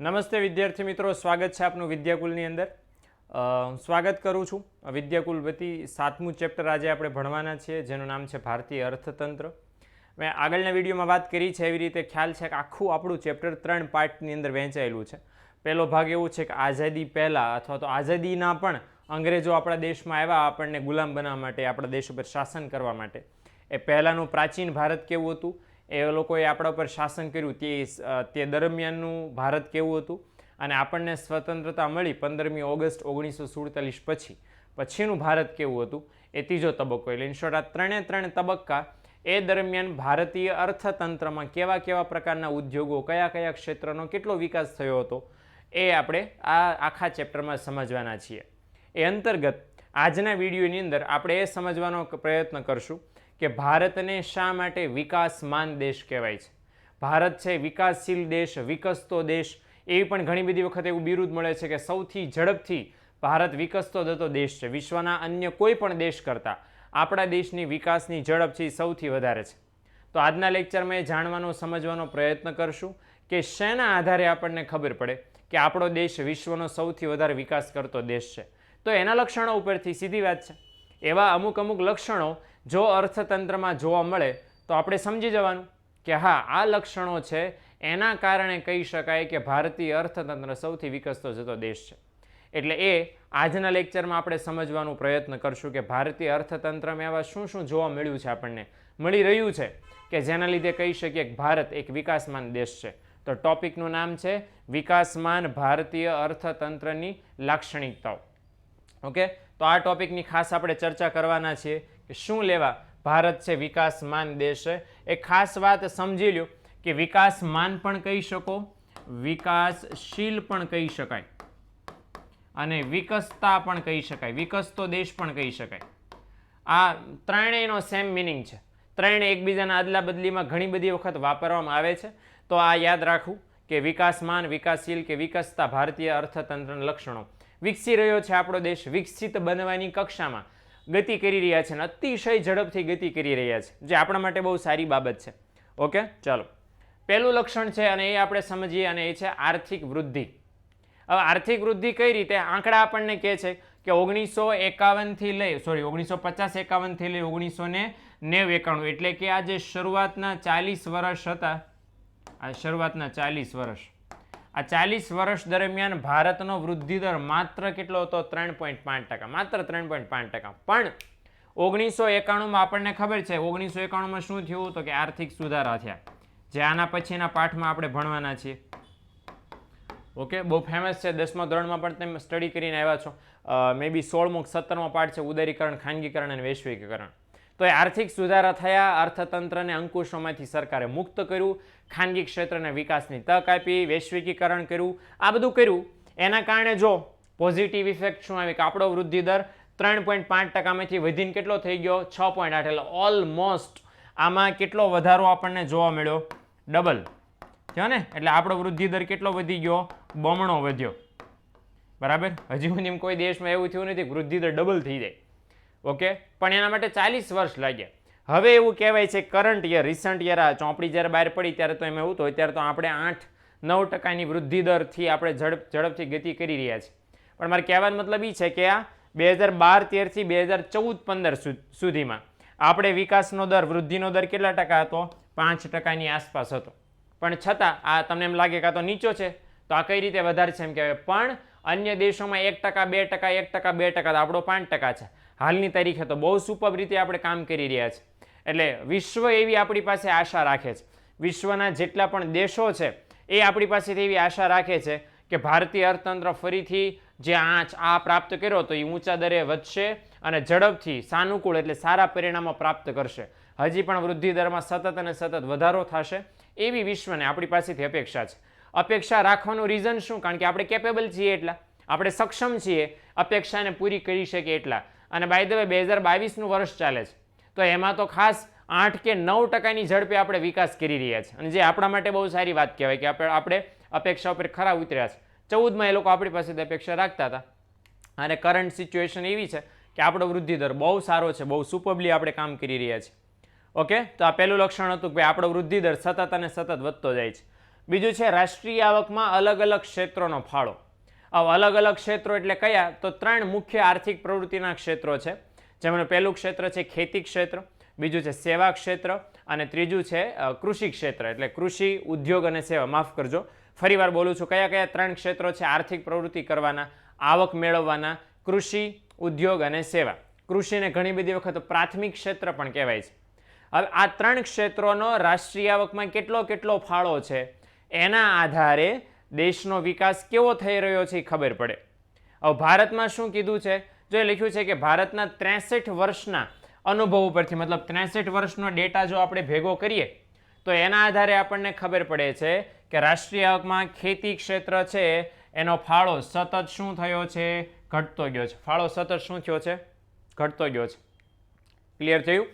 નમસ્તે વિદ્યાર્થી મિત્રો, સ્વાગત છે આપનું વિદ્યાકુલની અંદર. સ્વાગત કરું છું વિદ્યાકુલ વતી સાતમું ચેપ્ટર આજે આપણે ભણવાના છીએ, જેનું નામ છે ભારતીય અર્થતંત્ર. મેં આગળના વિડીયોમાં વાત કરી છે, એવી રીતે ખ્યાલ છે કે આખું આપણું ચેપ્ટર ત્રણ પાર્ટની અંદર વહેંચાયેલું છે. પહેલો ભાગ એવું છે કે આઝાદી પહેલાં અથવા તો આઝાદીના પણ અંગ્રેજો આપણા દેશમાં આવ્યા, આપણને ગુલામ બનાવવા માટે, આપણા દેશ ઉપર શાસન કરવા માટે. એ પહેલાંનું પ્રાચીન ભારત કેવું હતું? એ લોકોએ આપણા ઉપર શાસન કર્યું તે તે દરમિયાનનું ભારત કેવું હતું? અને આપણને સ્વતંત્રતા મળી પંદરમી ઓગસ્ટ ઓગણીસો સુડતાલીસ પછી. પછીનું ભારત કેવું હતું? એ ત્રીજો તબક્કો એટલે ઇન્શોર્ટ આ ત્રણે ત્રણ તબક્કા એ દરમિયાન ભારતીય અર્થતંત્રમાં કેવા કેવા પ્રકારના ઉદ્યોગો, કયા કયા ક્ષેત્રનો કેટલો વિકાસ થયો હતો? એ આપણે આ આખા ચેપ્ટરમાં સમજવાના છીએ. એ અંતર્ગત આજના વિડીયોની અંદર આપણે એ સમજવાનો પ્રયત્ન કરશું કે ભારતને શા માટે વિકાસમાન દેશ કહેવાય છે? ભારત છે વિકાસશીલ દેશ, વિકસતો દેશ. એવી પણ ઘણી બધી વખત એવું બિરુદ મળે છે કે સૌથી ઝડપથી ભારત વિકસતો જતો દેશ છે. વિશ્વના અન્ય કોઈ પણ દેશ કરતાં આપણા દેશની વિકાસની ઝડપ છે સૌથી વધારે છે. તો આજના લેક્ચરમાં એ જાણવાનો, સમજવાનો પ્રયત્ન કરશું કે શેના આધારે આપણને ખબર પડે કે આપણો દેશ વિશ્વનો સૌથી વધારે વિકાસ કરતો દેશ છે. તો એના લક્ષણો ઉપરથી સીધી વાત છે. એવા અમુક અમુક લક્ષણો જો અર્થતંત્રમાં જોવા મળે, તો આપણે સમજી જવાનું કે હા, આ લક્ષણો છે, એના કારણે કહી શકાય કે ભારતીય અર્થતંત્ર સૌથી વિકસતો જતો દેશ છે. એટલે એ આજના લેક્ચરમાં આપણે સમજવાનો પ્રયત્ન કરશું કે ભારતીય અર્થતંત્રમાં એવા શું શું જોવા મળ્યું છે આપણને. મળી રહ્યું છે કે જેના લીધે કહી શકીએ કે ભારત એક વિકાસમાન દેશ છે. તો ટોપિકનું નામ છે વિકાસમાન ભારતીય અર્થતંત્રની લાક્ષણિકતાઓ. ઓકે? તો આ ટોપિકની ખાસ આપણે ચર્ચા કરવાના છીએ. શું લેવા? ભારત છે વિકાસમાન દેશ છે. એ ખાસ વાત સમજી લ્યો કે વિકાસમાન પણ કહી શકો, વિકાસશીલ પણ કહી શકાય. અને વિકસતા પણ કહી શકાય. વિકસતો દેશ પણ કહી શકાય. આ ત્રણેયનો સેમ મિનિંગ છે. ત્રણે એકબીજાના અદલા બદલીમાં ઘણી બધી વખત વાપરવામાં આવે છે. તો આ યાદ રાખવું કે વિકાસમાન, વિકાસશીલ કે વિકસતા ભારતીય અર્થતંત્રના લક્ષણો. વિકસી રહ્યો છે આપણો દેશ વિકસિત બનવાની કક્ષામાં. ગતિ કરી રહ્યા છે અને અતિશય ઝડપથી ગતિ કરી રહ્યા છે, જે આપણા માટે બહુ સારી બાબત છે. ઓકે, ચાલો. પહેલું લક્ષણ છે અને એ આપણે સમજીએ અને એ છે આર્થિક વૃદ્ધિ. હવે આર્થિક વૃદ્ધિ કઈ રીતે? આંકડા આપણને કહે છે કે ઓગણીસો એકાવનથી લઈ સોરી ઓગણીસો પચાસ એકાવનથી લઈ ઓગણીસો ને નેવ એકાણું એટલે કે આ જે શરૂઆતના ચાલીસ વર્ષ હતા. આ શરૂઆતના ચાલીસ વર્ષ. આ ચાલીસ વર્ષ દરમિયાન ભારતનો વૃદ્ધિ દર માત્ર કેટલો હતો? ત્રણ પોઈન્ટ પાંચ ટકા. માત્ર ત્રણ પોઈન્ટ પાંચ ટકા. પણ ઓગણીસો એકાણુંમાં આપણને ખબર છે, ઓગણીસો એકાણુંમાં શું થયું તો કે આર્થિક સુધારા થયા. જે આના પછીના પાઠમાં આપણે ભણવાના છીએ. ઓકે? બહુ ફેમસ છે. દસમા ધોરણમાં પણ તમે સ્ટડી કરીને આવ્યા છો. મે બી સોળમો સત્તરમો પાઠ છે. ઉદારીકરણ, ખાનગીકરણ અને વૈશ્વિકીકરણ. તો એ આર્થિક સુધારા થયા, અર્થતંત્રને અંકુશોમાંથી સરકારે મુક્ત કર્યું, ખાનગી ક્ષેત્રને વિકાસની તક આપી, વૈશ્વિકીકરણ કર્યું, આ બધું કર્યું. એના કારણે જો પોઝિટિવ ઇફેક્ટ શું આવી? કે આપણો વૃદ્ધિ દર ત્રણ પોઈન્ટ પાંચ ટકામાંથી વધીને કેટલો થઈ ગયો? છ પોઈન્ટ આઠ. એટલે ઓલમોસ્ટ આમાં કેટલો વધારો આપણને જોવા મળ્યો? ડબલ થયો ને? એટલે આપણો વૃદ્ધિ દર કેટલો વધી ગયો? બમણો વધ્યો. બરાબર? હજી સુધી કોઈ દેશમાં એવું થયું નથી. વૃદ્ધિ દર ડબલ થઈ જાય. ઓકે? પણ એના માટે ચાલીસ વર્ષ લાગ્યા હવે એવું કહેવાય છે કરંટ યર રિસન્ટ યર, આ ચોપડી જ્યારે બહાર પડી ત્યારે તો એમ એવું તો ત્યારે તો આપણે આઠ, નવ ટકાની વૃદ્ધિ દરથી આપણે ઝડપ, ઝડપથી ગતિ કરી રહ્યા છીએ. પણ મારે કહેવાનો મતલબ એ છે કે આ બે હજાર બાર તેરથી બે હજાર ચૌદ, પંદર સુધીમાં આપણે વિકાસનો દર, વૃદ્ધિનો દર કેટલા ટકા હતો? પાંચ ટકાની આસપાસ હતો. પણ છતાં આ તમને એમ લાગે કે આ તો નીચો છે, તો આ કઈ રીતે વધારે છે એમ કહેવાય. પણ અન્ય દેશોમાં એક ટકા, બે ટકા, એક ટકા, બે ટકા આપણો પાંચ ટકા છે. હાલની તારીખે તો બહુ સુપર રીતે આપણે કામ કરી રહ્યા છે. એટલે વિશ્વ એવી આપણી પાસે આશા રાખે છે. વિશ્વના જેટલા પણ દેશો છે, એ આપણી પાસેથી એવી આશા રાખે છે કે ભારતીય અર્થતંત્ર ફરીથી જે આંચ આ પ્રાપ્ત કર્યો તો એ ઊંચા દરે વધશે અને ઝડપથી સાનુકૂળ એટલે સારા પરિણામો પ્રાપ્ત કરશે. હજી પણ વૃદ્ધિ દરમાં સતત અને સતત વધારો થશે એવી વિશ્વને આપણી પાસેથી અપેક્ષા છે. અપેક્ષા રાખવાનું રીઝન શું? કારણ કે આપણે કેપેબલ છીએ એટલા. આપણે સક્ષમ છીએ. અપેક્ષાને પૂરી કરી શકીએ એટલા. અને બાય ધ વે બે હજાર બાવીસનું વર્ષ ચાલે છે. તો એમાં તો ખાસ આઠ કે નવ ટકાની ઝડપે આપણે વિકાસ કરી રહ્યા છીએ અને જે આપણા માટે બહુ સારી વાત કહેવાય કે આપણે આપણે અપેક્ષા ઉપર ખરા ઉતર્યા છે. ચૌદમાં એ લોકો આપણી પાસેથી અપેક્ષા રાખતા હતા. અને કરંટ સિચ્યુએશન એવી છે કે આપણો વૃદ્ધિ દર બહુ સારો છે, બહુ સુપબલી આપણે કામ કરી રહ્યા છીએ ઓકે? તો આ પહેલું લક્ષણ હતું કે આપણો વૃદ્ધિ દર સતત અને સતત વધતો જાય છે. બીજું છે રાષ્ટ્રીય આવકમાં અલગ અલગ ક્ષેત્રોનો ફાળો. હવે અલગ અલગ ક્ષેત્રો એટલે કયા? તો ત્રણ મુખ્ય આર્થિક પ્રવૃત્તિના ક્ષેત્રો છે. જેમનું પહેલું ક્ષેત્ર છે ખેતી ક્ષેત્ર, બીજું છે સેવા ક્ષેત્ર અને ત્રીજું છે કૃષિ ક્ષેત્ર. એટલે કૃષિ, ઉદ્યોગ અને સેવા. માફ કરજો. ફરીવાર બોલું છું, કયા કયા ત્રણ ક્ષેત્રો છે આર્થિક પ્રવૃત્તિ કરવાના, આવક મેળવવાના, કૃષિ, ઉદ્યોગ અને સેવા? કૃષિને ઘણી બધી વખત પ્રાથમિક ક્ષેત્ર પણ કહેવાય છે. હવે આ ત્રણ ક્ષેત્રોનો રાષ્ટ્રીય આવકમાં કેટલો કેટલો ફાળો છે? એના આધારે દેશનો વિકાસ કેવો થઈ રહ્યો છે એ ખબર પડે. હવે ભારતમાં શું કીધું છે? જો એ લખ્યું છે કે ભારતના ત્રેસઠ વર્ષના અનુભવ ઉપરથી, મતલબ ત્રેસઠ વર્ષનો ડેટા જો આપણે ભેગો કરીએ, તો એના આધારે આપણને ખબર પડે છે કે રાષ્ટ્રીય આવકમાં ખેતી ક્ષેત્ર છે, એનો ફાળો સતત શું થયો છે? ઘટતો ગયો છે. ફાળો સતત શું થયો છે? ઘટતો ગયો છે. ક્લિયર થયું?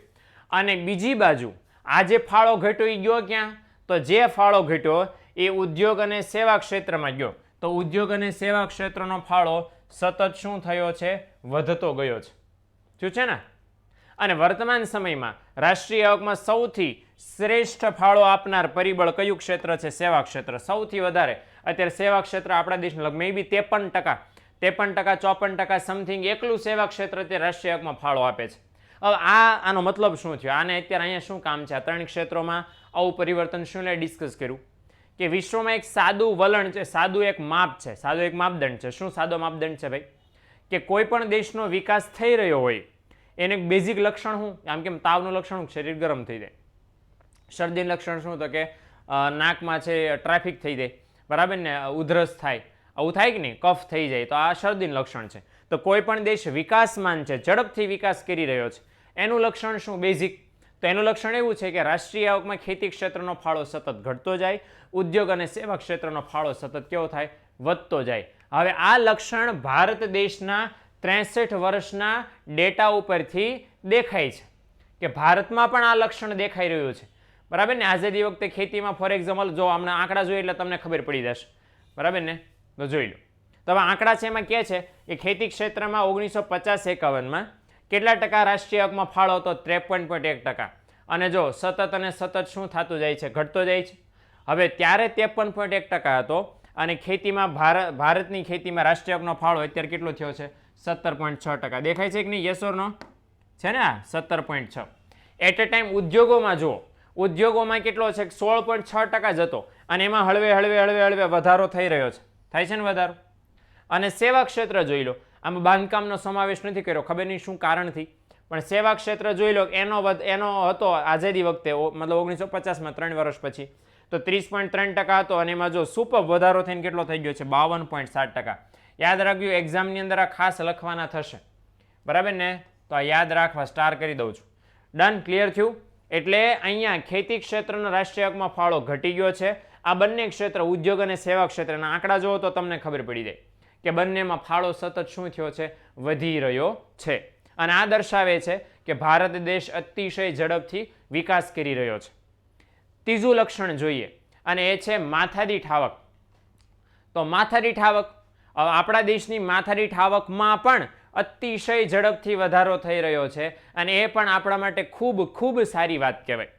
અને બીજી બાજુ આ જે ફાળો ઘટ્યો ગયો ક્યાં? તો જે ફાળો ઘટ્યો એ ઉદ્યોગ અને સેવા ક્ષેત્રમાં ગયો. તો ઉદ્યોગ અને સેવા ક્ષેત્રનો ફાળો સતત શું થયો છે? વધતો ગયો છે. શું છે ને? અને વર્તમાન સમયમાં રાષ્ટ્રીય આવકમાં સૌથી શ્રેષ્ઠ ફાળો આપનાર પરિબળ કયું ક્ષેત્ર છે? સેવા ક્ષેત્ર. સૌથી વધારે. અત્યારે સેવા ક્ષેત્ર આપણા દેશનું મેં બી ત્રેપન ટકા ત્રેપન ટકા, ચોપન ટકા સમથિંગ એકલું સેવા ક્ષેત્ર તે રાષ્ટ્રીય આવકમાં ફાળો આપે છે. હવે આ, આનો મતલબ શું થયો? આને અત્યારે અહીંયા શું કામ છે? આ ત્રણ ક્ષેત્રોમાં આવું પરિવર્તન શું? લે ડિસ્કસ કર્યું. કે વિશ્વમાં એક સાદું વલણ છે, સાદું એક માપ છે, સાદું એક માપદંડ છે. શું સાદો માપદંડ છે ભાઈ? કે કોઈ પણ દેશનો વિકાસ થઈ રહ્યો હોય, એને એક બેઝિક લક્ષણ શું? આમ કેમ તાવનું લક્ષણ શરીર ગરમ થઈ જાય. શરદીનું લક્ષણ શું? તો કે નાકમાં છે ટ્રાફિક થઈ જાય. બરાબર ને? ઉધરસ થાય. આવું થાય કે નહીં? કફ થઈ જાય. તો આ શરદીનું લક્ષણ છે. તો કોઈ પણ દેશ વિકાસમાન છે, ઝડપથી વિકાસ કરી રહ્યો છે. એનું લક્ષણ શું? બેઝિક તો એનું લક્ષણ એવું છે કે રાષ્ટ્રીય આવકમાં ખેતી ક્ષેત્રનો ફાળો સતત ઘટતો જાય, ઉદ્યોગ અને સેવા ક્ષેત્રનો ફાળો સતત કેવો થાય? વધતો જાય. હવે આ લક્ષણ ભારત દેશના ત્રેસઠ વર્ષના ડેટા ઉપરથી દેખાય છે કે ભારતમાં પણ આ લક્ષણ દેખાઈ રહ્યું છે. બરાબર ને? આઝાદી વખતે ખેતીમાં ફોર એક્ઝામ્પલ જો હમણાં આંકડા જોઈએ એટલે તમને ખબર પડી જશે. બરાબર ને? તો જોઈ લો. તો આંકડા છે એમાં કહે છે કે ખેતી ક્ષેત્રમાં ઓગણીસો પચાસ એકાવનમાં કેટલા ટકા રાષ્ટ્રીય આવકમાં ફાળો હતો? ત્રેપન પોઈન્ટ એક ટકા. અને જો સતત અને સતત શું થતું જાય છે? ઘટતો જાય છે. હવે ત્યારે ત્રેપન પોઈન્ટ એક ટકા હતો અને ખેતીમાં ભારત ભારતની ખેતીમાં રાષ્ટ્રીય આવકનો ફાળો અત્યારે કેટલો થયો છે? સત્તર પોઈન્ટ છ ટકા. દેખાય છે કે નહીં? યશોરનો છે ને આ? સત્તર પોઈન્ટ છ. એટ અ ટાઈમ ઉદ્યોગોમાં જુઓ. ઉદ્યોગોમાં કેટલો છે? સોળ પોઈન્ટ છ ટકા જ હતો. અને એમાં હળવે હળવે હળવે હળવે વધારો થઈ રહ્યો છે. થાય છે ને વધારો? અને સેવા ક્ષેત્ર જોઈ લો. આમાં બાંધકામનો સમાવેશ નથી કર્યો, ખબર નહીં શું કારણથી. પણ સેવા ક્ષેત્ર જોઈ લો, એનો એનો હતો આઝાદી વખતે મતલબ ઓગણીસો પચાસમાં ત્રણ વર્ષ પછી. તો ત્રીસ પોઈન્ટ ત્રણ ટકા હતો અને એમાં જો સુપર વધારો થઈને કેટલો થઈ ગયો છે? બાવન પોઈન્ટ સાત ટકા. યાદ રાખજો, એક્ઝામની અંદર આ ખાસ લખવાના થશે. બરાબર ને? તો આ યાદ રાખવા સ્ટાર કરી દઉં છું. ડન, ક્લિયર થયું? એટલે અહીંયા ખેતી ક્ષેત્રનો રાષ્ટ્રીય આવકમાં ફાળો ઘટી ગયો છે. આ બંને ક્ષેત્ર ઉદ્યોગ અને સેવા ક્ષેત્રના આંકડા જોવો તો તમને ખબર પડી જાય. કે બંનેમાં ફાળો સતત શું થયો છે? વધી રહ્યો છે. અને આ દર્શાવે છે કે ભારત દેશ અતિશય ઝડપથી વિકાસ કરી રહ્યો છે. ત્રીજું લક્ષણ જોઈએ, અને એ છે માથાદીઠ આવક તો માથાદીઠ આવક આપણા દેશની માથાદીઠ આવકમાં પણ અતિશય ઝડપથી વધારો થઈ રહ્યો છે, અને એ પણ આપણા માટે ખૂબ ખૂબ સારી વાત કહેવાય.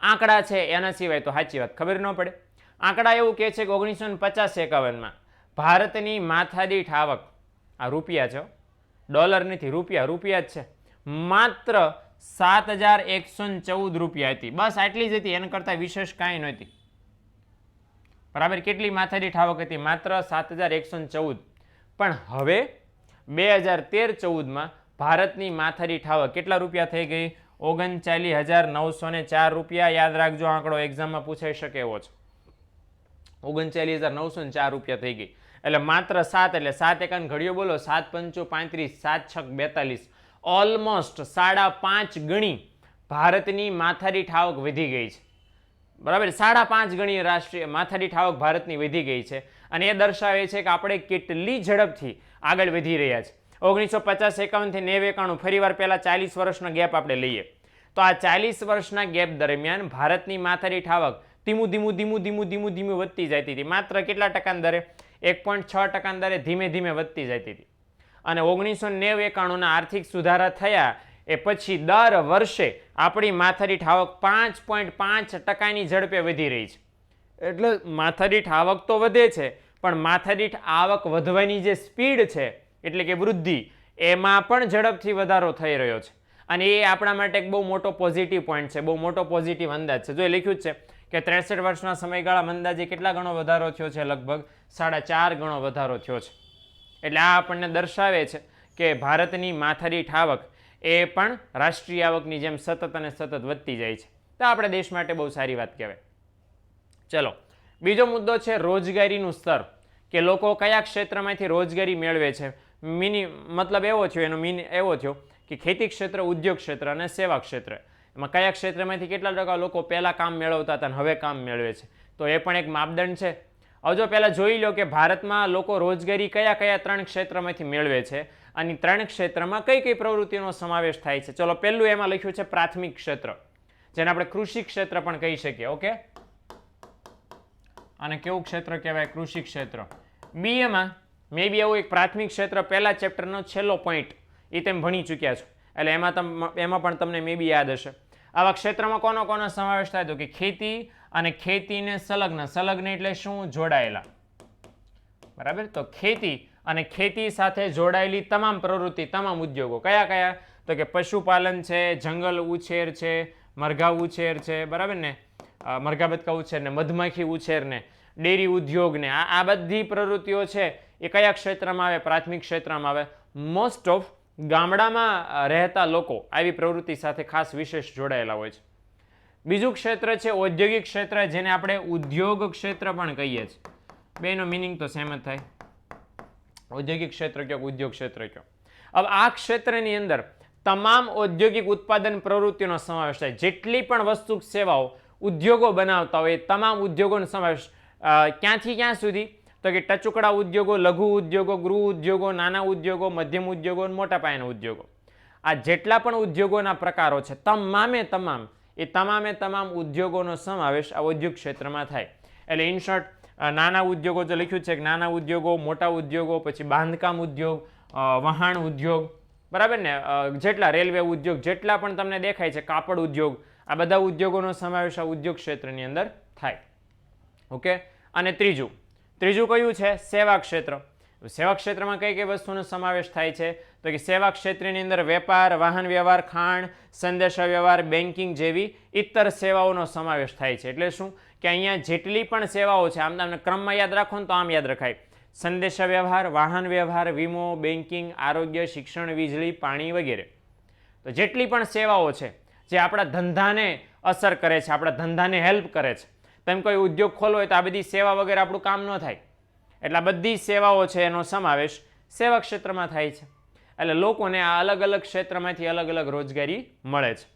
આંકડા છે એના સિવાય તો સાચી વાત ખબર ન પડે. આંકડા એવું કહે છે કે ઓગણીસો પચાસ એકાવનમાં ભારતની માથાદીઠ આવક આ રૂપિયા છે. ડોલર નથી, રૂપિયા રૂપિયા જ છે. માત્ર સાત હજાર એકસો ચૌદ રૂપિયા હતી. બસ આટલી જ હતી, એના કરતાં વિશેષ કાંઈ નહોતી. બરાબર, કેટલી માથાદીઠ આવક હતી? માત્ર સાત હજાર એકસો ચૌદ. પણ હવે બે હજાર તેર ચૌદમાં ભારતની માથાદીઠ આવક કેટલા રૂપિયા થઈ ગઈ? ઓગણચાલીસ હજાર નવસો ને ચાર રૂપિયા. યાદ રાખજો, આંકડો એક્ઝામમાં પૂછાઈ શકે એવો છે. ઓગણચાલીસ હજાર નવસો ને ચાર રૂપિયા થઈ ગઈ. એટલે માત્ર સાત, એટલે સાત એકાન ઘડીઓ બોલો, સાત પંચો પાંત્રીસ, સાત છક બેતાલીસ. ઓલમોસ્ટ સાડા પાંચ ગણી ભારતની માથારી ઠાવક વધી ગઈ છે. બરાબર? સાડા પાંચ ગણી રાષ્ટ્રીય માથારી ઠાવક ભારતની વધી ગઈ છે. અને એ દર્શાવે છે કે આપણે કેટલી ઝડપથી આગળ વધી રહ્યા છે. ઓગણીસો પચાસ એકાવનથી નેવ એકાણું ફરીવાર પહેલાં ચાલીસ વર્ષનો ગેપ આપણે લઈએ. તો આ ચાલીસ વર્ષના ગેપ દરમિયાન ભારતની માથારી ઠાવક ધીમું ધીમું ધીમું ધીમું ધીમું ધીમું વધતી જતી હતી. માત્ર કેટલા ટકાના દરે? એક પોઈન્ટ છ ટકાના દરે ધીમે ધીમે વધતી જતી હતી. અને ઓગણીસો નેવ એકાણુંના આર્થિક સુધારા થયા એ પછી દર વર્ષે આપણી માથાદીઠ આવક પાંચ પોઈન્ટ પાંચ ટકાની ઝડપે વધી રહી છે. એટલે માથાદીઠ આવક તો વધે છે, પણ માથાદીઠ આવક વધવાની જે સ્પીડ છે, એટલે કે વૃદ્ધિ, એમાં પણ ઝડપથી વધારો થઈ રહ્યો છે. અને એ આપણા માટે એક બહુ મોટો પોઝિટિવ પોઈન્ટ છે, બહુ મોટો પોઝિટિવ અંદાજ છે. જો એ લખ્યું જ છે કે ત્રેસઠ વર્ષના સમયગાળામાં અંદાજે કેટલા ગણો વધારો થયો છે? લગભગ સાડા ચાર ગણો વધારો થયો છે. એટલે આ આપણને દર્શાવે છે કે ભારતની માથારી ઠાવક એ પણ રાષ્ટ્રીય આવકની જેમ સતત અને સતત વધતી જાય છે. તો આપણા દેશ માટે બહુ સારી વાત કહેવાય. ચલો, બીજો મુદ્દો છે રોજગારીનું સ્તર. કે લોકો કયા ક્ષેત્રમાંથી રોજગારી મેળવે છે? મિની, મતલબ એવો થયો, એનો મિની, એવો થયો કે ખેતી ક્ષેત્ર, ઉદ્યોગ ક્ષેત્ર અને સેવા ક્ષેત્ર. એમાં કયા ક્ષેત્રમાંથી કેટલા ટકા લોકો પહેલાં કામ મેળવતા હતા અને હવે કામ મેળવે છે? તો એ પણ એક માપદંડ છે. હવે જો પહેલાં જોઈ લો કે ભારતમાં લોકો રોજગારી કયા કયા ત્રણ ક્ષેત્રમાંથી મેળવે છે અને ત્રણ ક્ષેત્રમાં કઈ કઈ પ્રવૃત્તિનો સમાવેશ થાય છે? ચલો પહેલું એમાં લખ્યું છે પ્રાથમિક ક્ષેત્ર. જેને આપણે કૃષિ ક્ષેત્ર પણ કહી શકીએ, ઓકે? અને કેવું ક્ષેત્ર કહેવાય? કૃષિ ક્ષેત્ર. બીએમાં મે બી એવું એક પ્રાથમિક ક્ષેત્ર પહેલા ચેપ્ટરનો છેલ્લો પોઈન્ટ એ તેમ ભણી ચૂક્યા છો. એટલે એમાં તમ, એમાં પણ તમને મે બી યાદ હશે. આવા ક્ષેત્રમાં કોનો કોનો સમાવેશ થાય તો કે ખેતી અને ખેતીને સંલગ્ન. સંલગ્ન એટલે શું? જોડાયેલા. બરાબર? તો ખેતી અને ખેતી સાથે જોડાયેલી તમામ પ્રવૃત્તિ, તમામ ઉદ્યોગો. કયા કયા? તો કે પશુપાલન છે, જંગલ ઉછેર છે, મરઘા ઉછેર છે, બરાબર ને? મરઘા બતકા ઉછેર ને મધમાખી ઉછેર ને ડેરી ઉદ્યોગને, આ આ બધી પ્રવૃત્તિઓ છે એ કયા ક્ષેત્રમાં આવે? પ્રાથમિક ક્ષેત્રમાં આવે. મોસ્ટ ઓફ ગામડામાં રહેતા લોકો આવી પ્રવૃત્તિ સાથે ખાસ વિશેષ જોડાયેલા હોય છે. બીજું ક્ષેત્ર છે ઔદ્યોગિક ક્ષેત્ર, જેને આપણે ઉદ્યોગ ક્ષેત્ર પણ કહીએ છીએ. બેનો મિનિંગ તો સેમ જ થાય. ઔદ્યોગિક ક્ષેત્ર કયો ઉદ્યોગ ક્ષેત્ર કયો? હવે આ ક્ષેત્રની અંદર તમામ ઔદ્યોગિક ઉત્પાદન પ્રવૃત્તિનો સમાવેશ થાય. જેટલી પણ વસ્તુ સેવાઓ ઉદ્યોગો બનાવતા હોય તમામ ઉદ્યોગોનો સમાવેશ ક્યાંથી ક્યાં સુધી? તો કે ટચુકડા ઉદ્યોગો, લઘુ ઉદ્યોગો, ગૃહ ઉદ્યોગો, નાના ઉદ્યોગો, મધ્યમ ઉદ્યોગો અને મોટા પાયાના ઉદ્યોગો. આ જેટલા પણ ઉદ્યોગોના પ્રકારો છે, તમામે તમામ, એ તમામે તમામ ઉદ્યોગોનો સમાવેશ આ ઉદ્યોગ ક્ષેત્રમાં થાય. એટલે ઇન શોર્ટ નાના ઉદ્યોગો જે લખ્યું છે કે નાના ઉદ્યોગો, મોટા ઉદ્યોગો, પછી બાંધકામ ઉદ્યોગ વહાણ ઉદ્યોગ, બરાબર ને? જેટલા રેલવે ઉદ્યોગ, જેટલા પણ તમને દેખાય છે, કાપડ ઉદ્યોગ, આ બધા ઉદ્યોગોનો સમાવેશ આ ઉદ્યોગ ક્ષેત્રની અંદર થાય. ઓકે? અને ત્રીજું ત્રીજું કયું છે? સેવા ક્ષેત્ર. સેવા ક્ષેત્રમાં કઈ કઈ વસ્તુનો સમાવેશ થાય છે? તો કે સેવા ક્ષેત્રની અંદર વેપાર, વાહન વ્યવહાર, ખાણ, સંદેશા વ્યવહાર, બેન્કિંગ જેવી ઇતર સેવાઓનો સમાવેશ થાય છે. એટલે શું? કે અહીંયા જેટલી પણ સેવાઓ છે, આમ તમને ક્રમમાં યાદ રાખો ને તો આમ યાદ રખાય. સંદેશા વ્યવહાર, વાહન વ્યવહાર, વીમો, બેન્કિંગ, આરોગ્ય, શિક્ષણ, વીજળી, પાણી વગેરે. તો જેટલી પણ સેવાઓ છે, જે આપણા ધંધાને અસર કરે છે, આપણા ધંધાને હેલ્પ કરે છે તેમ કોઈ ઉદ્યોગ ખોલવો હોય તો આ બધી સેવા વગેરે આપણું કામ ન થાય. એટલે આ બધી સેવાઓ છે એનો સમાવેશ સેવા ક્ષેત્રમાં થાય છે. એટલે લોકોને આ અલગ અલગ ક્ષેત્રમાંથી અલગ અલગ રોજગારી મળે છે.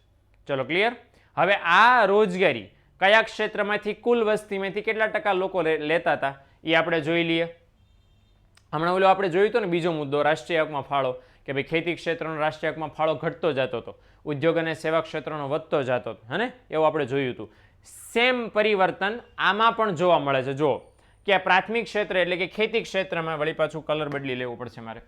ચલો ક્લિયર હવે આ રોજગારી કયા ક્ષેત્રમાંથી, કુલ વસ્તીમાંથી કેટલા ટકા લોકો લેતા હતા, એ આપણે જોઈ લઈએ. હમણાં ઓલો આપણે જોયું હતું ને બીજો મુદ્દો, રાષ્ટ્રીય હકમાં ફાળો, કે ભાઈ ખેતી ક્ષેત્રનો રાષ્ટ્રીય હકમાં ફાળો ઘટતો જતો હતો. ઉદ્યોગ અને સેવા ક્ષેત્રનો વધતો જતો હતો, હે એવું આપણે જોયું હતું. સેમ પરિવર્તન આમાં પણ જોવા મળે છે. જો કે પ્રાથમિક ક્ષેત્ર એટલે કે ખેતી ક્ષેત્રમાં વળી પાછું કલર બદલી લેવો પડશે મારે.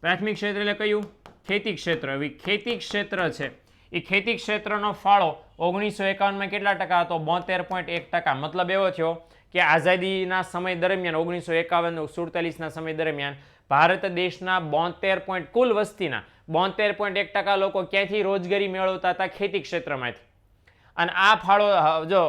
પ્રાથમિક ક્ષેત્ર એટલે કયું? ખેતી ક્ષેત્ર. હવે ખેતી ક્ષેત્ર છે. એ ખેતી ક્ષેત્રનો ફાળો ઓગણીસો એકાવનમાં કેટલા ટકા હતો? બોતેર પોઈન્ટ એક ટકા. મતલબ એવો થયો કે આઝાદીના સમય દરમિયાન, ઓગણીસો એકાવન, સુડતાલીસના સમય દરમિયાન ભારત દેશના બોતેર પોઈન્ટ કુલ વસ્તીના બોતેર પોઈન્ટ એક ટકા લોકો ક્યાંથી રોજગારી મેળવતા હતા? ખેતી ક્ષેત્રમાંથી. અને આ ફાળો જો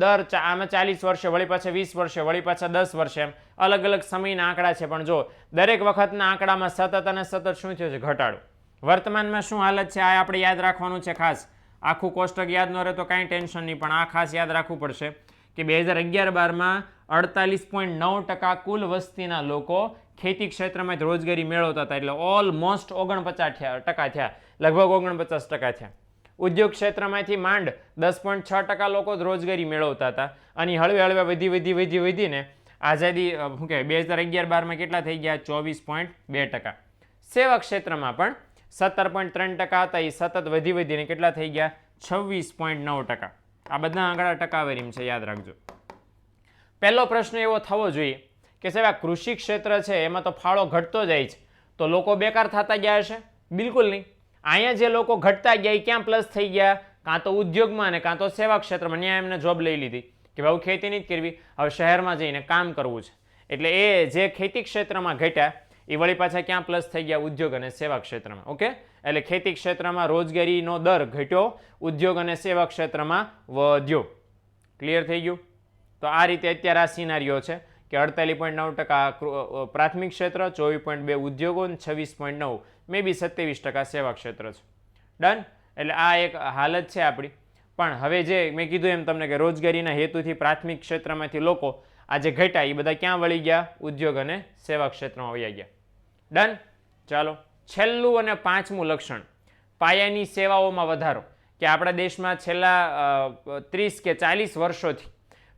દર આમાં ચાલીસ વર્ષે વળી પાછા વીસ વર્ષે વળી પાછા દસ વર્ષે એમ, અલગ અલગ સમયના આંકડા છે. પણ જો દરેક વખતના આંકડામાં સતત અને સતત શું થયું છે? ઘટાડો. વર્તમાનમાં શું હાલત છે? આ આપણે યાદ રાખવાનું છે ખાસ. આખું કોષ્ટક યાદ ન રહે તો કાંઈ ટેન્શન નહીં, પણ આ ખાસ યાદ રાખવું પડશે કે બે હજાર અગિયાર બારમાં અડતાલીસ પોઈન્ટ નવ ટકા કુલ વસ્તીના લોકો ખેતી ક્ષેત્રમાં રોજગારી મેળવતા હતા. એટલે ઓલમોસ્ટ ઓગણપચાસ ટકા થયા. લગભગ ઓગણપચાસ ટકા થયા. ઉદ્યોગ ક્ષેત્રમાંથી માંડ દસ પોઈન્ટ છ ટકા લોકો જ રોજગારી મેળવતા હતા. અને હળવે હળવે વધી વધી વધી, વધીને આઝાદી શું કહેવાય, બે હજાર અગિયાર બારમાં કેટલા થઈ ગયા? ચોવીસ પોઈન્ટ બે ટકા. સેવા ક્ષેત્રમાં પણ સત્તર પોઈન્ટ ત્રણ ટકા હતા. એ સતત વધી, વધીને કેટલા થઈ ગયા? છવ્વીસ પોઈન્ટ નવ ટકા. આ બધા આંકડા ટકાવારીમાં છે, યાદ રાખજો. પહેલો પ્રશ્ન એવો થવો જોઈએ કે સાહેબ, આ કૃષિ ક્ષેત્ર છે, એમાં તો ફાળો ઘટતો જાય છે તો લોકો બેકાર થતા ગયા હશે? બિલકુલ નહીં. અહીંયા જે લોકો ઘટતા ગયા એ ક્યાં પ્લસ થઈ ગયા? કાં તો ઉદ્યોગમાં ને કાં તો સેવા ક્ષેત્રમાં. ત્યાં એમને જોબ લઈ લીધી કે ભાઈ ખેતી નહીં કરવી, હવે શહેરમાં જઈને કામ કરવું છે. એટલે એ જે ખેતી ક્ષેત્રમાં ઘટ્યા એ વળી પાછા ક્યાં પ્લસ થઈ ગયા? ઉદ્યોગ અને સેવા ક્ષેત્રમાં. ઓકે એટલે ખેતી ક્ષેત્રમાં રોજગારીનો દર ઘટ્યો, ઉદ્યોગ અને સેવા ક્ષેત્રમાં વધ્યો. ક્લિયર થઈ ગયું? તો આ રીતે અત્યારે આ સિનારીઓ છે કે અડતાલીસ પોઈન્ટ નવ ટકા પ્રાથમિક ક્ષેત્ર, ચોવીસ પોઈન્ટ બે ઉદ્યોગો અને છવ્વીસ પોઈન્ટ નવ મે બી સત્યાવીસ ટકા સેવા ક્ષેત્ર છે. ડન એટલે આ એક હાલત છે આપણી. પણ હવે જે મેં કીધું એમ તમને કે રોજગારીના હેતુથી પ્રાથમિક ક્ષેત્રમાંથી લોકો આ જે ઘટ્યા એ બધા ક્યાં વળી ગયા? ઉદ્યોગ અને સેવા ક્ષેત્રમાં વયા ગયા. ડન ચાલો. છેલ્લું અને પાંચમું લક્ષણ. પાયાની સેવાઓમાં વધારો. કે આપણા દેશમાં છેલ્લા ત્રીસ કે ચાલીસ વર્ષોથી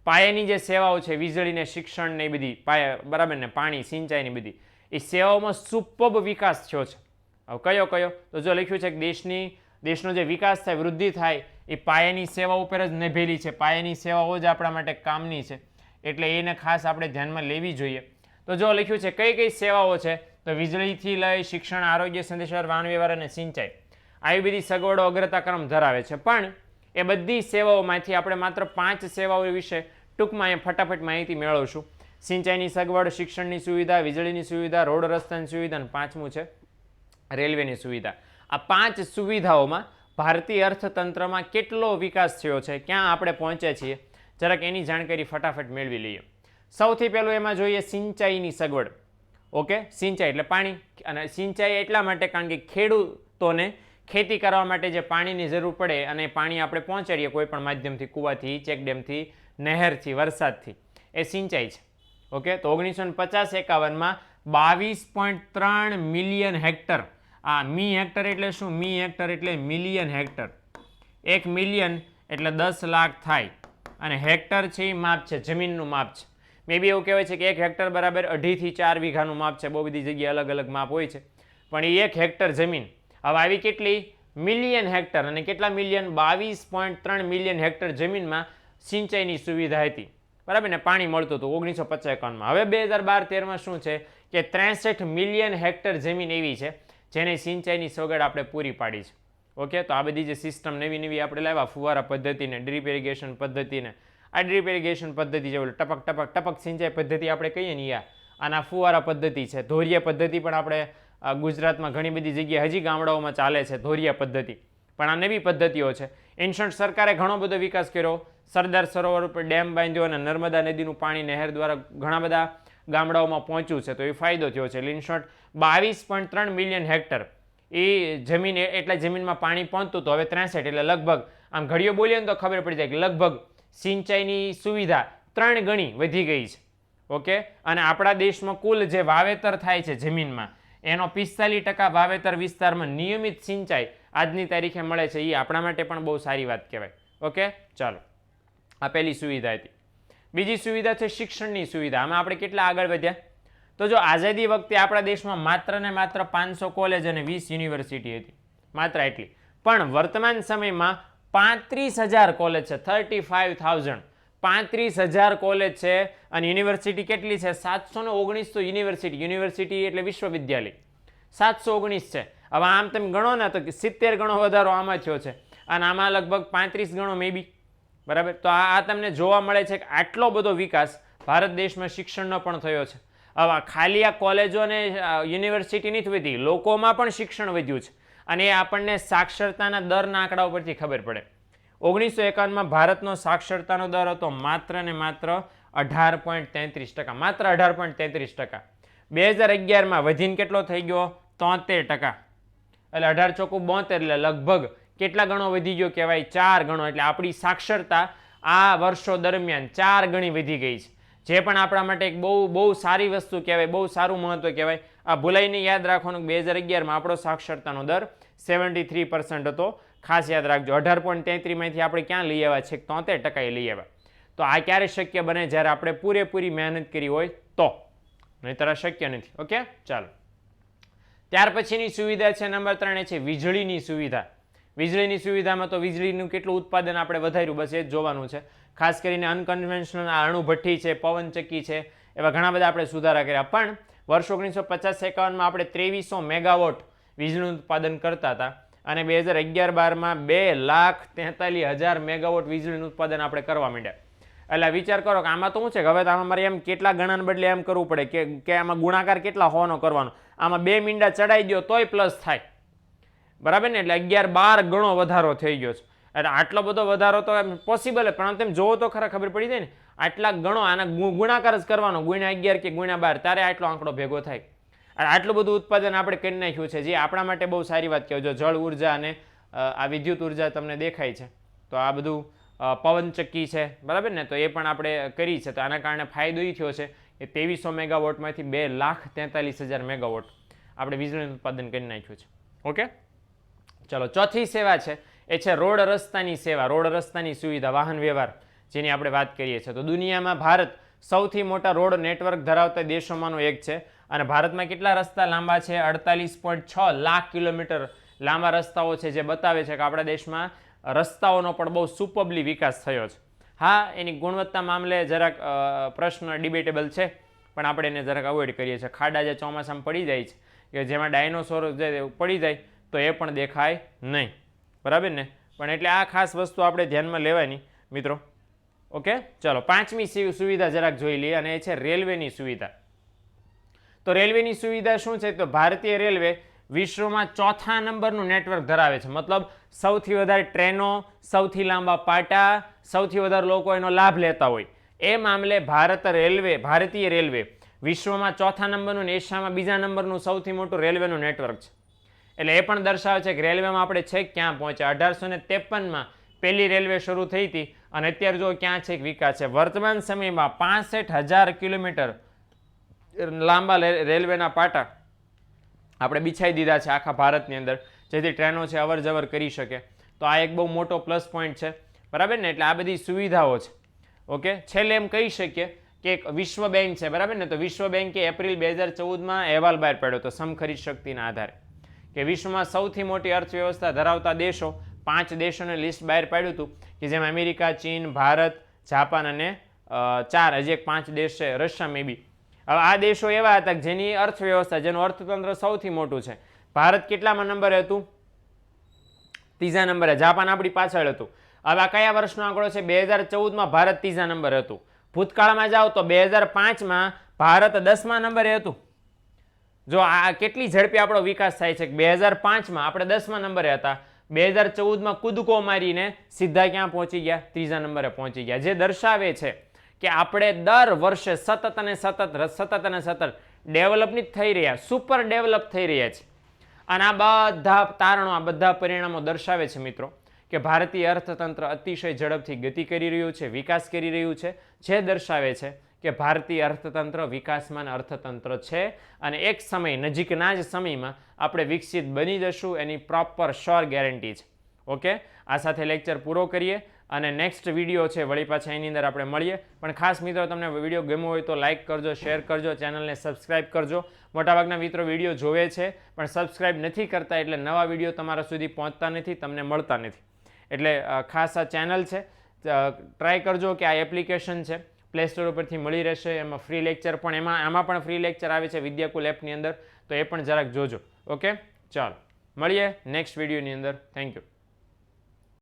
પાયાની જે સેવાઓ છે, વીજળીને શિક્ષણને બધી, પાયા, બરાબર ને, પાણી, સિંચાઈની બધી, એ સેવાઓમાં સુપબ વિકાસ થયો છે. હવે કયો કયો? તો જો લખ્યું છે કે દેશની, દેશનો જે વિકાસ થાય, વૃદ્ધિ થાય, એ પાયાની સેવાઓ ઉપર જ નભેલી છે. પાયાની સેવાઓ જ આપણા માટે કામની છે. એટલે એને ખાસ આપણે ધ્યાનમાં લેવી જોઈએ. તો જો લખ્યું છે કઈ કઈ સેવાઓ છે? તો વીજળીથી લઈ શિક્ષણ, આરોગ્ય, સંદેશાવ્યવહાર વાહન વ્યવહાર અને સિંચાઈ. આવી બધી સગવડો અગ્રતાક્રમ ધરાવે છે. પણ એ બધી સેવાઓમાંથી આપણે માત્ર પાંચ સેવાઓ વિશે ટૂંકમાં અહીંયા ફટાફટ માહિતી મેળવશું. સિંચાઈની સગવડ, શિક્ષણની સુવિધા, વીજળીની સુવિધા, રોડ રસ્તાની સુવિધા અને પાંચમું છે રેલવેની સુવિધા. આ પાંચ સુવિધાઓમાં ભારતીય અર્થતંત્રમાં કેટલો વિકાસ થયો છે, ક્યાં આપણે પહોંચ્યા છીએ, જરાક એની જાણકારી ફટાફટ મેળવી લઈએ. સૌથી પહેલું એમાં જોઈએ સિંચાઈની સગવડ. ઓકે? સિંચાઈ એટલે પાણી. અને સિંચાઈ એટલા માટે, કારણ કે ખેડૂતોને ખેતી કરવા માટે જે પાણીની જરૂર પડે અને પાણી આપણે પહોંચાડીએ, કોઈ પણ માધ્યમથી, કૂવાથી ચેકડેમથી નહેરથી, વરસાદથી, એ સિંચાઈ છે. ઓકે? તો ઓગણીસો પચાસ એકાવનમાં બાવીસ પોઈન્ટ ત્રણ મિલિયન હેક્ટર આ મી હેક્ટર એટલે શું? મી હેક્ટર એટલે મિલિયન હેક્ટર. એક મિલિયન એટલે દસ લાખ થાય. અને હેક્ટર છે એ માપ છે, જમીનનું માપ છે. મે બી એવું કહેવાય છે કે એક હેક્ટર બરાબર અઢીથી ચાર વીઘાનું માપ છે. બહુ બધી જગ્યાએ અલગ અલગ માપ હોય છે. પણ એ એક હેક્ટર જમીન. હવે આવી કેટલી? Million hectare. અને કેટલા મિલિયન? બાવીસ પોઈન્ટ ત્રણ મિલિયન હેક્ટર જમીનમાં સિંચાઈની સુવિધા હતી. બરાબર ને? પાણી મળતું હતું ઓગણીસો પચાસ એકાવનમાં હવે બે હજાર બાર તેરમાં શું છે કે ત્રેસઠ મિલિયન હેક્ટર જમીન એવી છે જેને સિંચાઈની સગવડ આપણે પૂરી પાડી છે. ઓકે, તો આ બધી જે સિસ્ટમ નવી નવી આપણે લાવ્યા, ફુવારા પદ્ધતિને ડ્રીપ ઇરિગેશન પદ્ધતિને. આ ડ્રીપ ઇરિગેશન પદ્ધતિ જે ટપક ટપક ટપક સિંચાઈ પદ્ધતિ આપણે કહીએ ને યા, આના ફુવારા પદ્ધતિ છે. ધોરિયા પદ્ધતિ પણ આપણે ગુજરાતમાં ઘણી બધી જગ્યાએ હજી ગામડાઓમાં ચાલે છે ધોરિયા પદ્ધતિ. પણ આ નવી પદ્ધતિઓ છે. એન્શન્ટ સરકારે ઘણો બધો વિકાસ કર્યો. સરદાર સરોવર ઉપર ડેમ બાંધ્યો અને નર્મદા નદીનું પાણી નહેર દ્વારા ઘણા બધા ગામડાઓમાં પહોંચ્યું છે, તો એ ફાયદો થયો છે. એટલે શોર્ટ બાવીસ પોઈન્ટ ત્રણ મિલિયન હેક્ટર. એ જમીન એટલે એટલા જમીનમાં પાણી પહોંચતું તો હવે ત્રેસઠ, એટલે લગભગ, આમ ઘડીઓ બોલીએ ને તો ખબર પડી જાય કે લગભગ સિંચાઈની સુવિધા ત્રણ ગણી વધી ગઈ છે. ઓકે? અને આપણા દેશમાં કુલ જે વાવેતર થાય છે જમીનમાં, એનો પિસ્તાલીસ ટકા વાવેતર વિસ્તારમાં નિયમિત સિંચાઈ આજની તારીખે મળે છે. એ આપણા માટે પણ બહુ સારી વાત કહેવાય. ઓકે? ચાલો. આ પહેલી સુવિધા હતી. બીજી સુવિધા છે શિક્ષણની સુવિધા. આમાં આપણે કેટલા આગળ વધ્યા? તો જો આઝાદી વખતે આપણા દેશમાં માત્ર ને માત્ર પાંચસો કોલેજ અને વીસ યુનિવર્સિટી હતી. માત્ર એટલી. પણ વર્તમાન સમયમાં પાંત્રીસ હજાર કોલેજ છે થર્ટી ફાઇવ થાઉઝન્ડ પાંત્રીસ હજાર કોલેજ છે અને યુનિવર્સિટી કેટલી છે? સાતસો ને ઓગણીસ તો યુનિવર્સિટી યુનિવર્સિટી એટલે વિશ્વવિદ્યાલય. સાતસો ઓગણીસ છે. હવે આમ તમે ગણો ને તો સિત્તેર ગણો વધારો આમાં થયો છે. અને આમાં લગભગ પાંત્રીસ ગણો મેબી બરાબર? તો આ તમને જોવા મળે છે કે આટલો બધો વિકાસ ભારત દેશમાં શિક્ષણનો પણ થયો છે. હવે ખાલી આ કોલેજો અને યુનિવર્સિટીની યુનિવર્સિટી નથી વધી, લોકોમાં પણ શિક્ષણ વધ્યું છે. અને એ આપણને સાક્ષરતાના દરના આંકડા ઉપરથી ખબર પડે. ઓગણીસો એકાવનમાં ભારતનો સાક્ષરતાનો દર હતો માત્ર ને માત્ર અઢાર પોઈન્ટ તેત્રીસ ટકા, માત્ર અઢાર પોઈન્ટ તેત્રીસ ટકા. બે હજાર અગિયારમાં વધીને કેટલો થઈ ગયો? તોતેર ટકા. એટલે અઢાર ચોખ્ખું બોતેર, એટલે લગભગ કેટલા ગણો વધી ગયો કહેવાય? ચાર ગણો. એટલે આપણી સાક્ષરતા આ વર્ષો દરમિયાન ચાર ગણી વધી ગઈ છે. જે પણ આપણા માટે એક બહુ બહુ સારી વસ્તુ કહેવાય, બહુ સારું મહત્વ કહેવાય, આ ભૂલાઈને યાદ રાખવાનું બે હજાર અગિયારમાં આપણો સાક્ષરતાનો દર સેવન્ટી થ્રી હતો. ખાસ યાદ રાખજો, અઢાર પોઈન્ટ તેત્રીમાંથી આપણે ક્યાં લઈ આવ્યા છે? તોતેર ટકાએ લઈ આવ્યા. તો આ ક્યારે શક્ય બને? જ્યારે આપણે પૂરેપૂરી મહેનત કરી હોય તો. નહીંતર શક્ય નથી. ઓકે? ચાલો. ત્યાર પછીની સુવિધા છે, નંબર ત્રણ એ છે, વીજળીની સુવિધા. વીજળીની સુવિધામાં તો વીજળીનું કેટલું ઉત્પાદન આપણે વધાર્યું? બસ એ જ જોવાનું છે. ખાસ કરીને અનકન્વેન્શનલ અણુભઠ્ઠી છે, પવનચક્કી છે, એવા ઘણા બધા આપણે સુધારા કર્યા. પણ વર્ષ ઓગણીસો પચાસ એકાવનમાં આપણે ત્રેવીસો મેગાવોટ વીજળીનું ઉત્પાદન કરતા હતા અને બે હજાર અગિયાર બારમાં બે લાખ તેતાલીસ હજાર મેગાવોટ વીજળીનું ઉત્પાદન આપણે કરવા માંડ્યા. એટલે વિચાર કરો કે આમાં તો શું છે કે હવે તો આમાં મારે એમ કેટલા ગણાને બદલે એમ કરવું પડે? કે કે આમાં ગુણાકાર કેટલા હોવાનો કરવાનો? આમાં બે મીંડા ચડાઈ દો તોય પ્લસ થાય. બરાબર ને? એટલે અગિયાર બાર ગણો વધારો થઈ ગયો છે. એટલે આટલો બધો વધારો તો પોસિબલ પણ તેમ જોવો તો ખરા, ખબર પડી જાય ને? આટલા ગણો આના ગુણાકાર જ કરવાનો, ગુણ્યા અગિયાર કે ગુણ્યા બાર, ત્યારે આટલો આંકડો ભેગો થાય. અને આટલું બધું ઉત્પાદન આપણે કરી નાખ્યું છે, જે આપણા માટે બહુ સારી વાત કહેવાય. જો જળ ઊર્જા અને આ વિદ્યુત ઊર્જા તમને દેખાય છે, તો આ બધું પવનચક્કી છે, બરાબર ને? તો એ પણ આપણે કરી છે. તો આના કારણે ફાયદો એ થયો છે કે ત્રેવીસો મેગાવોટમાંથી બે લાખ તેતાલીસ હજાર મેગાવોટ આપણે વીજળીનું ઉત્પાદન કરી નાખ્યું છે. ઓકે? ચલો, ચોથી સેવા છે. એ છે રોડ રસ્તાની સેવા. રોડ રસ્તાની સુવિધા, વાહન વ્યવહાર, જેની આપણે વાત કરીએ છીએ. તો દુનિયામાં ભારત સૌથી મોટા રોડ નેટવર્ક ધરાવતા દેશોમાંનો એક છે અને ભારતમાં કેટલા રસ્તા લાંબા છે? અડતાલીસ પોઈન્ટ છ લાખ કિલોમીટર લાંબા રસ્તાઓ છે, જે બતાવે છે કે આપણા દેશમાં રસ્તાઓનો પણ બહુ સુપબલી વિકાસ થયો છે. હા, એની ગુણવત્તા મામલે જરાક પ્રશ્ન ડિબેટેબલ છે, પણ આપણે એને જરાક અવોઇડ કરીએ છીએ. ખાડા જે ચોમાસામાં પડી જાય છે, કે જેમાં ડાયનોસોર જે પડી જાય તો એ પણ દેખાય નહીં. બરાબર ને? પણ એટલે આ ખાસ વસ્તુ આપણે ધ્યાનમાં લેવાની, મિત્રો. ઓકે? ચલો, પાંચમી સુવિધા જરાક જોઈ લઈએ અને એ છે રેલવેની સુવિધા. તો રેલવેની સુવિધા શું છે? તો ભારતીય રેલવે વિશ્વમાં ચોથા નંબરનું નેટવર્ક ધરાવે છે. મતલબ સૌથી વધારે ટ્રેનો, સૌથી લાંબા પાટા, સૌથી વધારે લોકો એનો લાભ લેતા હોય. એ મામલે ભારત રેલવે, ભારતીય રેલવે વિશ્વમાં ચોથા નંબરનું અને એશિયામાં બીજા નંબરનું સૌથી મોટું રેલવેનું નેટવર્ક છે. એટલે એ પણ દર્શાવે છે કે રેલવેમાં આપણે છેક ક્યાં પહોંચ્યા? અઢારસો ને ત્રેપનમાં પહેલી રેલવે શરૂ થઈ હતી અને અત્યારે જો ક્યાં છેક વિકાસ છે. વર્તમાન સમયમાં પાસઠ હજાર કિલોમીટર લાંબા રેલવેના પાટા આપણે બિછાઈ દીધા છે આખા ભારતની અંદર, જેથી ટ્રેનો છે અવર કરી શકે. તો આ એક બહુ મોટો પ્લસ પોઈન્ટ છે. બરાબર ને? એટલે આ બધી સુવિધાઓ છે. ઓકે? છેલ્લે એમ કહી શકીએ કે એક વિશ્વ બેંક છે. બરાબર ને? તો વિશ્વ બેંકે એપ્રિલ બે હજાર ચૌદમાં અહેવાલ બહાર પાડ્યો તો સમખરીદ શક્તિના આધારે. કે વિશ્વમાં સૌથી મોટી અર્થવ્યવસ્થા ધરાવતા દેશો પાંચ દેશોને લિસ્ટ બહાર પાડ્યું હતું કે જેમાં અમેરિકા, ચીન, ભારત, જાપાન અને ચાર, હજી એક પાંચ દેશ છે, રશિયા મે બી. હવે આ દેશો એવા હતા કે જેની અર્થવ્યવસ્થા, જેનું અર્થતંત્ર સૌથી મોટું છે. ભારત કેટલામાં નંબરે હતું? ત્રીજા નંબરે. જાપાન આપણી પાછળ હતું. હવે આ કયા વર્ષનો આંકડો છે? બે હજાર ચૌદમાં ભારત ત્રીજા નંબરે હતું. ભૂતકાળમાં જાઓ તો બે હજાર પાંચમાં ભારત દસમા નંબરે હતું. જો આ કેટલી ઝડપી આપણો વિકાસ થાય છે બે હજાર પાંચમાં આપણે દસમા નંબરે હતા, બે હજાર ચૌદમાં કૂદકો મારીને સીધા ક્યાં પહોંચી ગયા? ત્રીજા નંબરે પહોંચી ગયા. જે દર્શાવે છે કે આપણે દર વર્ષે સતત અને સતત સતત અને સતત ડેવલપની જ થઈ રહ્યા, સુપર ડેવલપ થઈ રહ્યા છે. અને આ બધા તારણો, આ બધા પરિણામો દર્શાવે છે મિત્રો કે ભારતીય અર્થતંત્ર અતિશય ઝડપથી ગતિ કરી રહ્યું છે, વિકાસ કરી રહ્યું છે. જે દર્શાવે છે કે ભારતીય અર્થતંત્ર વિકાસમાન અર્થતંત્ર છે અને એક સમય, નજીકના જ સમયમાં આપણે વિકસિત બની જશું, એની પ્રોપર શ્યોર ગેરંટી છે. ઓકે આ સાથે લેક્ચર પૂરો કરીએ અને નેક્સ્ટ વીડિયો છે, વળી પાછા એની અંદર આપણે મળીએ. પણ ખાસ મિત્રો, તમને વીડિયો ગમ્યો હોય તો લાઇક કરજો શેર કરજો ચેનલને સબસ્ક્રાઇબ કરજો. મોટાભાગના મિત્રો વીડિયો જોવે છે, પણ સબસ્ક્રાઇબ નથી કરતા એટલે નવા વીડિયો તમારા સુધી પહોંચતા નથી, તમને મળતા નથી. એટલે ખાસ આ ચેનલ છે. ટ્રાય કરજો કે આ એપ્લિકેશન છે. પ્લે સ્ટોર ઉપરથી મળી રહેશે. એમાં ફ્રી લેક્ચર પણ એમાં, આમાં પણ ફ્રી લેક્ચર આવે છે વિદ્યાકુલ એપની અંદર. તો એ પણ જરાક જોજો. ઓકે ચાલો. મળીએ નેક્સ્ટ વિડીયોની અંદર. Thank you